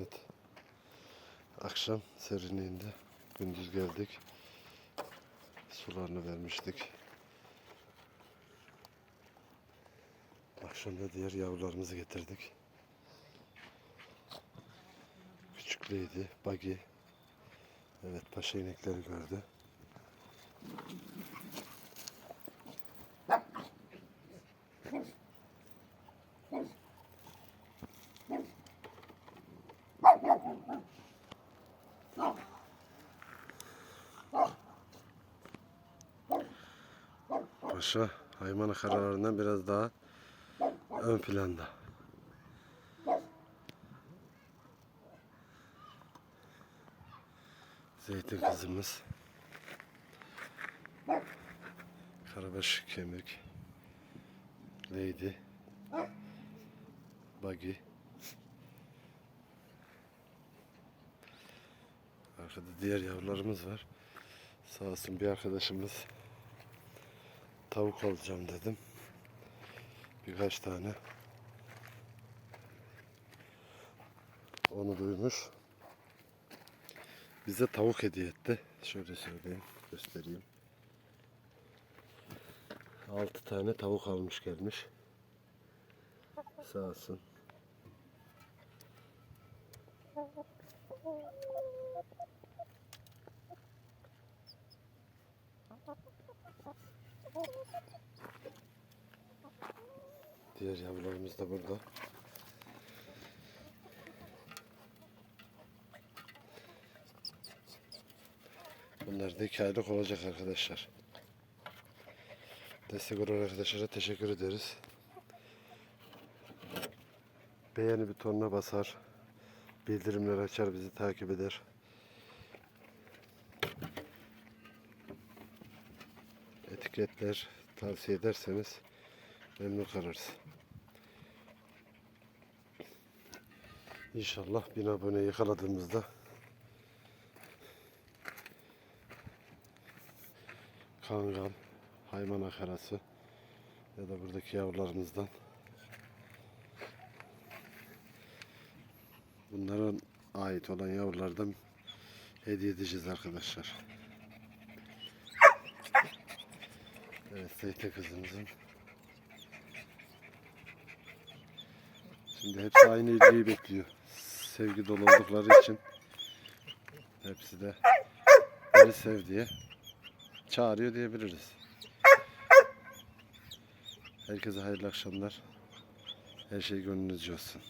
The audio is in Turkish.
Evet. Akşam serinliğinde gündüz geldik. Sularını vermiştik. Akşam da diğer yavrularımızı getirdik. Küçükleydi, bagi. Evet, paşa inekleri gördü. Paşa hayvan karalarından biraz daha ön planda. Zeytin kızımız. Karabaş kemik. Lady. Buggy. Arkada diğer yavrularımız var. Sağ olsun bir arkadaşımız tavuk alacağım dedim. Birkaç tane. Onu duymuş. Bize tavuk hediye etti. Şöyle söyleyeyim, göstereyim. 6 tane tavuk almış gelmiş. Sağ olsun. Diğer yavrularımız da burada. Bunlar da iki aylık olacak arkadaşlar. Destek olan arkadaşlara teşekkür ederiz. Beğeni butonuna basar. Bildirimler açar bizi takip eder. Etiketler tavsiye ederseniz memnun kalırız. İnşallah bin abone yakaladığımızda kangal, hayvan akarası ya da buradaki yavrularımızdan bunlara ait olan yavrulardan hediye edeceğiz arkadaşlar. Evet zeytin kızımızın Şimdi hepsi aynı ilgiyi bekliyor. Sevgi dolu oldukları için hepsi de beni sev diye çağırıyor diyebiliriz. Herkese hayırlı akşamlar. Her şey gönlünüzce olsun.